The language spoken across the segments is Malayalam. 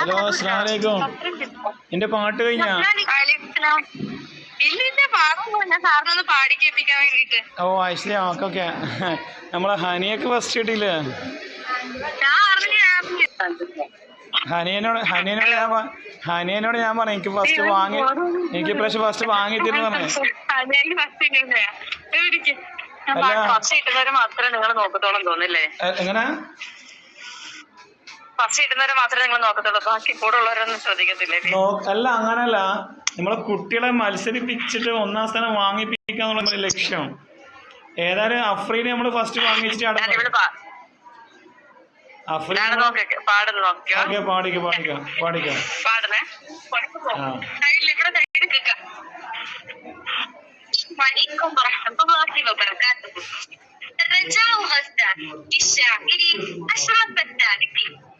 ഹലോ അസ്സലാമലൈക്കും. എന്റെ പാട്ട് കഴിഞ്ഞാ? ഓ ആക്ച്വലി ഓക്കെ ഓക്കെ. നമ്മളെ ഹനിയൊക്കെ ഫസ്റ്റ് കിട്ടിയില്ലേ ഹനിയനോട് ഹനിയനോട് ഞാൻ ഹനിയനോട് ഞാൻ പറഞ്ഞു എനിക്ക് ഫസ്റ്റ് വാങ്ങി എനിക്ക് ഇപ്രാവശ്യം ഫസ്റ്റ് വാങ്ങിത്തിരുന്നു തരുന്നു പറഞ്ഞു അല്ല. ഫസ്റ്റ് കിട്ടുന്നവരെ മാത്രമേ നിങ്ങൾ നോക്കത്തോളം തോന്നില്ലേ എങ്ങനെ? ഫസ്റ്റ് കിട്ടുന്നവരെ മാത്രമേ നിങ്ങൾ നോക്കത്തുള്ളൂ ബാക്കി കൂടെ ഉള്ളവരൊന്നും ശ്രദ്ധിക്കത്തില്ലേ നോ- അല്ല അങ്ങനല്ല നമ്മളെ കുട്ടികളെ മത്സരിപ്പിച്ചിട്ട് ഒന്നാം സ്ഥാനം വാങ്ങിപ്പിക്കുക എന്നുള്ള നമ്മുടെ ലക്ഷ്യം ഏതായാലും അഫ്രീനെ നമ്മൾ ഫസ്റ്റ് വാങ്ങിച്ചിട്ട് ഞാൻ അവിടെ ഇവിടെ പാ- അഫ്രീൻ ഞാൻ നോക്കിക്കോ പാടുന്നു നോക്കിയോ ഓക്കെ പാടിക്കോ പാടിക്കോ പാടിക്കോ പാടുന്നേ ആ. സൈഡിൽ ഇവിടെ സൈഡിൽ കേൾക്കാം وعليكم ورحمة الله وبركاته الرجاء غزة للشاعر أشرف التارك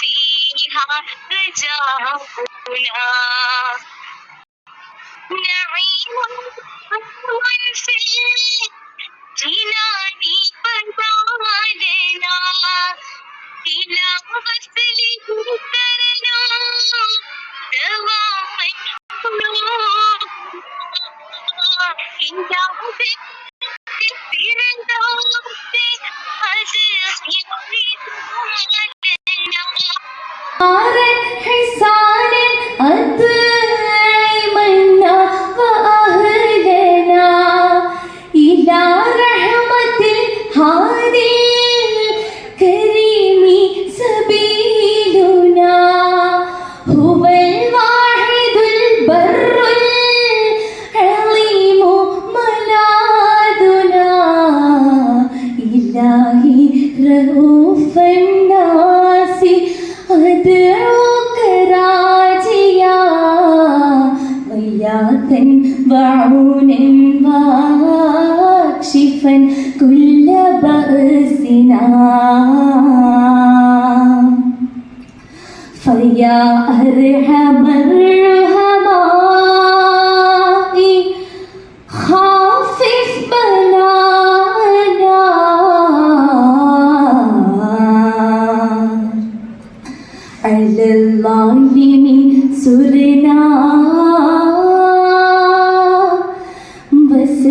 فيها مرآها لقرت عيوننا لنا سلسبيل إننا نرتوي بها بذات الغربين فيها رجاؤنا نعيم في الجنان بدالنا إلى غسله ترنا دواما إلى Are وعونا واكشفا كل بأسنا. فيا أرحم الرحماء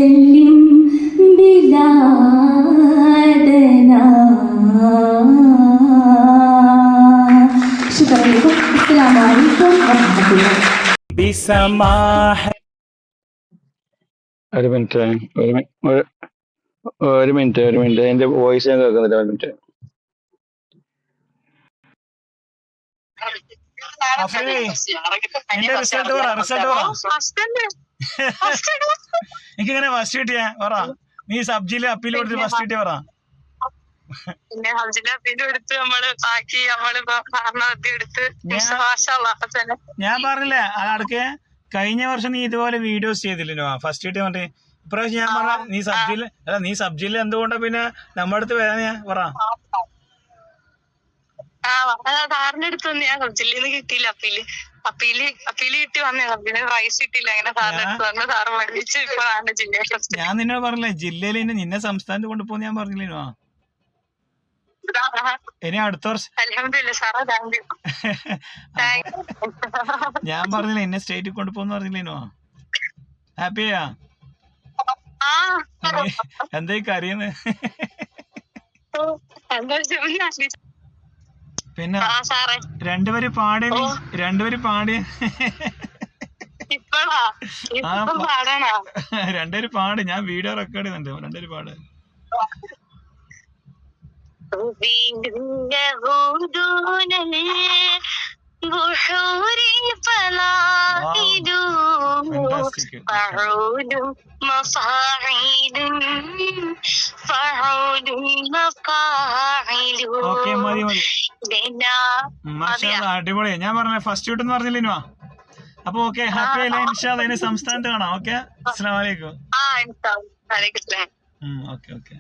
وسلم بلادنا شكرا لكم السلام عليكم ورحمة الله ബിസമാഹ ഒരു മിനിറ്റ് ഒരു മി- ഒരു- ഒരു മിനിറ്റ് ഒരു മിനിറ്റ് എന്റെ വോയിസ് ഞാൻ കേൾക്കുന്നില്ല ഒരു മിനിറ്റ് റിസൾട്ട് പറ റിസൾട്ട് പറ. എനിക്കിങ്ങനെ ഫസ്റ്റ് കിട്ടിയാ? പറ. നീ സബ്ജിയിലെ അപ്പീൽ കൊടുത്ത് ഫസ്റ്റ് കിട്ടിയ പറ. പിന്നെ അപ്പീൽ എടുത്ത് നമ്മൾ ബാക്കി നമ്മൾ എടുത്ത് ഞാൻ- പറഞ്ഞില്ലേ അടുക്കെ കഴിഞ്ഞ വർഷം നീ ഇതുപോലെ വീഡിയോസ് ചെയ്തില്ലല്ലോ. ഫസ്റ്റ് കിട്ടിയ പറഞ്ഞിട്ട്. ഇപ്രാവശ്യം ഞാൻ പറഞ്ഞ നീ സബ്ജിയിൽ അല്ല നീ സബ്ജിയിൽ എന്തുകൊണ്ടാ പിന്നെ നമ്മുടെ അടുത്ത് വരാൻ ഞാൻ പറ ആ സാറിന്റെ അടുത്തൊന്നും ഞാൻ ജില്ലയിൽ നിന്ന് കിട്ടിയില്ല അപ്പീൽ. അപ്പീൽ അപ്പീൽ കിട്ടി വന്നേ. പിന്നെ റൈസ് കിട്ടിയില്ല. അങ്ങനെ സാറിന്റെ അടുത്ത് വന്ന് സാറ് പഠിപ്പിച്ച് ഇപ്പൊ ആണ് ജില്ല ഫസ്റ്റ് ഞാൻ നിന്നോട് പറഞ്ഞില്ലേ ജില്ലയിൽ ഇനി നിന്നെ സംസ്ഥാനത്ത് കൊണ്ടുപോകുന്ന ഞാൻ പറഞ്ഞില്ലേനോ? ഇനി അടുത്ത വർഷം ഞാൻ പറഞ്ഞില്ലേ എന്നെ സ്റ്റേറ്റിൽ കൊണ്ടുപോകുന്ന പറഞ്ഞില്ലേനോ? ഹാപ്പിയാ? ആ എന്താ ഈ കറിയുന്നത് എന്താ പിന്നെ ആ സാറേ രണ്ടുപേര് പാടിയ നീ രണ്ടുപേര് പാടിയ ഇപ്പഴാ ആ, ഇപ്പൊ പ- പാടണോ രണ്ടുപേര് പാട് ഞാൻ വീഡിയോ റെക്കോർഡ് ചെയ്യുന്നുണ്ട് രണ്ടുപേര് പാട് دون البحور فلاحد Fantastic. فعود مفاعل فعود مفاعل ഓക്കെ അടിപൊളിയാ ഞാൻ പറഞ്ഞ ഫസ്റ്റ് ഷൂട്ട് എന്ന് പറഞ്ഞില്ലേനുവാ അപ്പൊ ഓക്കെ ഹാപ്പി അല്ലേ ഇൻഷാല്ല അതിന് സംസ്ഥാനത്ത് കാണാം ഓക്കെ? അസ്സലാമലൈക്കും ഓക്കെ ഓക്കെ.